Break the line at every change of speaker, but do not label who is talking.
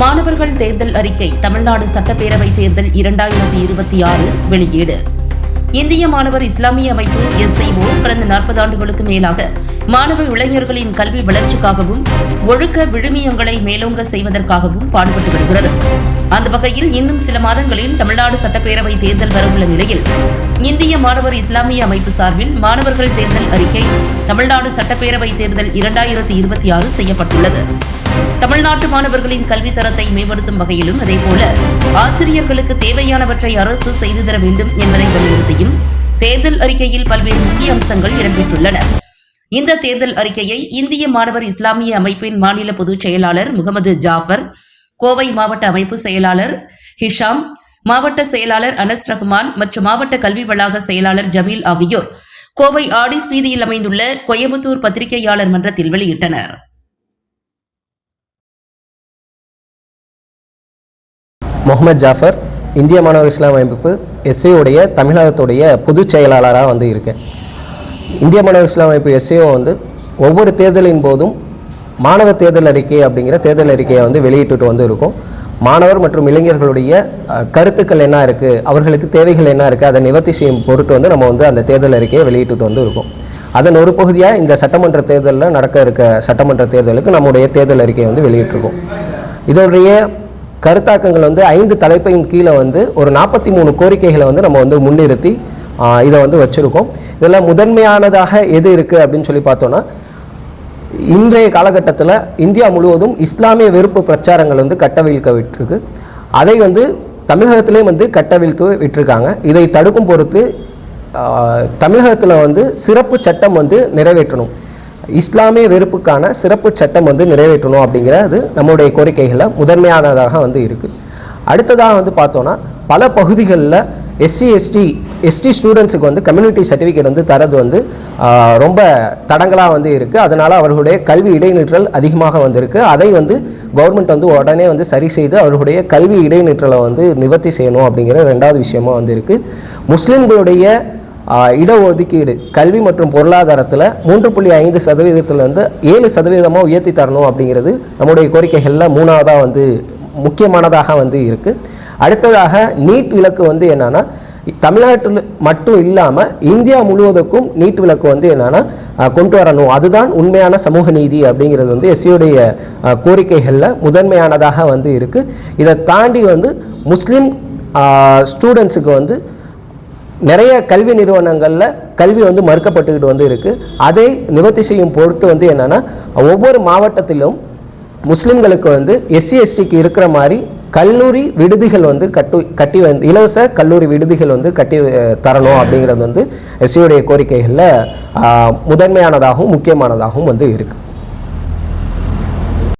மாணவர்கள் தேர்தல் அறிக்கை தமிழ்நாடு சட்டப்பேரவை தேர்தல் இரண்டாயிரத்தி இருபத்தி ஆறு வெளியீடு. இந்திய மாணவர் இஸ்லாமிய அமைப்பு எஸ்ஐஓ கடந்த நாற்பது ஆண்டுகளுக்கு மேலாக மாணவ இளைஞர்களின் கல்வி வளர்ச்சிக்காகவும் ஒழுக்க விழுமியங்களை மேலோங்க செய்வதற்காகவும் பாடுபட்டு வருகிறது. அந்த வகையில் இன்னும் சில மாதங்களில் தமிழ்நாடு சட்டப்பேரவை தேர்தல் வரவுள்ள நிலையில் இந்திய மாணவர் இஸ்லாமிய அமைப்பு சார்பில் மாணவர்கள் தேர்தல் அறிக்கை தமிழ்நாடு சட்டப்பேரவை தேர்தல் இரண்டாயிரத்தி இருபத்தி ஆறு செய்யப்பட்டுள்ளது. தமிழ்நாட்டு மாணவர்களின் கல்வித்தரத்தை மேம்படுத்தும் வகையிலும் அதேபோல ஆசிரியர்களுக்கு தேவையானவற்றை அரசு செய்து தர வேண்டும் என்பதை வலியுறுத்தியும் தேர்தல் அறிக்கையில் பல்வேறு முக்கிய அம்சங்கள் இடம்பெற்றுள்ளன. இந்த தேர்தல் அறிக்கையை இந்திய மாணவர் இஸ்லாமிய அமைப்பின் மாநில பொதுச் செயலாளர் முகமது ஜாஃபர் கோவை மாவட்ட அமைப்பு செயலாளர் ஹிஷாம் மாவட்ட செயலாளர் அனஸ் ரஹ்மான் மற்றும் மாவட்ட கல்வி வளாக செயலாளர் ஜமீல் ஆகியோர் கோவை ஆடிஸ் வீதியில் அமைந்துள்ள கோயம்புத்தூர் பத்திரிகையாளர் மன்றத்தில் வெளியிட்டனர்.
முகமது ஜாஃபர் இந்திய மாணவர் இஸ்லாம் அமைப்பு எஸ்ஏவுடைய தமிழகத்துடைய பொதுச் செயலாளராக வந்து இருக்கேன். இந்திய மாணவர் இஸ்லாம் அமைப்பு எஸ்ஏஓ வந்து ஒவ்வொரு தேர்தலின் போதும் மாணவர் தேர்தல் அறிக்கை அப்படிங்கிற தேர்தல் அறிக்கையை வந்து வெளியிட்டுட்டு வந்து இருக்கும். மாணவர் மற்றும் இளைஞர்களுடைய கருத்துக்கள் என்ன இருக்குது அவர்களுக்கு தேவைகள் என்ன இருக்குது அதை நிவர்த்தி செய்யும் பொருட்டு வந்து நம்ம வந்து அந்த தேர்தல் அறிக்கையை வெளியிட்டுட்டு வந்து இருக்கோம். அதன் ஒரு பகுதியாக இந்த சட்டமன்ற தேர்தலில் நடக்க இருக்க சட்டமன்ற தேர்தலுக்கு நம்முடைய தேர்தல் அறிக்கையை வந்து வெளியிட்டிருக்கோம். இதோடைய கருத்தாக்கங்கள் வந்து ஐந்து தலைப்பையும் கீழே வந்து ஒரு நாற்பத்தி மூணு கோரிக்கைகளை வந்து நம்ம வந்து முன்னிறுத்தி இதை வந்து வச்சுருக்கோம். இதில் முதன்மையானதாக எது இருக்குது அப்படின்னு சொல்லி பார்த்தோன்னா இன்றைய காலகட்டத்தில் இந்தியா முழுவதும் இஸ்லாமிய வெறுப்பு பிரச்சாரங்கள் வந்து கட்டவிழ்க்க விட்டுருக்கு அதை வந்து தமிழகத்திலே வந்து கட்டவிழ்த்து விட்டுருக்காங்க. இதை தடுக்கும் பொறுத்து தமிழகத்தில் வந்து சிறப்பு சட்டம் வந்து நிறைவேற்றணும். இஸ்லாமிய வெறுப்புக்கான சிறப்பு சட்டம் வந்து நிறைவேற்றணும் அப்படிங்கிறது நம்முடைய கோரிக்கைகளில் முதன்மையானதாக வந்து இருக்குது அடுத்ததாக வந்து பார்த்தோன்னா பல பகுதிகளில் எஸ்சி எஸ்டி எஸ்டி ஸ்டூடெண்ட்ஸுக்கு வந்து கம்யூனிட்டி சர்டிஃபிகேட் வந்து தரது வந்து ரொம்ப தடங்கலாக வந்து இருக்குது அதனால் அவர்களுடைய கல்வி இடைநிற்றல் அதிகமாக வந்திருக்கு. அதை வந்து கவர்மெண்ட் வந்து உடனே வந்து சரி செய்து அவர்களுடைய கல்வி இடைநிற்றலை வந்து நிவர்த்தி செய்யணும் அப்படிங்கிற ரெண்டாவது விஷயமா வந்து இருக்குது முஸ்லீம்களுடைய இடஒதுக்கீடு கல்வி மற்றும் பொருளாதாரத்தில் மூன்று புள்ளி ஐந்து சதவீதத்திலேருந்து ஏழு சதவீதமாக உயர்த்தி தரணும் அப்படிங்கிறது நம்முடைய கோரிக்கைகளில் மூணாவதாக வந்து முக்கியமானதாக வந்து இருக்குது அடுத்ததாக நீட் விலக்கு வந்து என்னென்னா தமிழ்நாட்டில் மட்டும் இல்லாமல் இந்தியா முழுவதுக்கும் நீட் விளக்கு வந்து என்னென்னா கொண்டு வரணும். அதுதான் உண்மையான சமூக நீதி அப்படிங்கிறது வந்து எஸ்சியுடைய கோரிக்கைகளில் முதன்மையானதாக வந்து இருக்குது இதை தாண்டி வந்து முஸ்லீம் ஸ்டூடெண்ட்ஸுக்கு வந்து நிறைய கல்வி நிறுவனங்களில் கல்வி வந்து மறுக்கப்பட்டுக்கிட்டு வந்து இருக்குது அதை நிவர்த்தி செய்யும் பொருட்டு வந்து என்னென்னா ஒவ்வொரு மாவட்டத்திலும் முஸ்லீம்களுக்கு வந்து எஸ்சி எஸ்டிக்கு இருக்கிற மாதிரி கல்லூரி விடுதிகள் வந்து கட்டு கட்டி வந்து இலவச கல்லூரி விடுதிகள் வந்து கட்டி தரணும் அப்படிங்கிறது வந்து எஸ்சியுடைய கோரிக்கைகளில் முதன்மையானதாகவும் முக்கியமானதாகவும் வந்து இருக்குது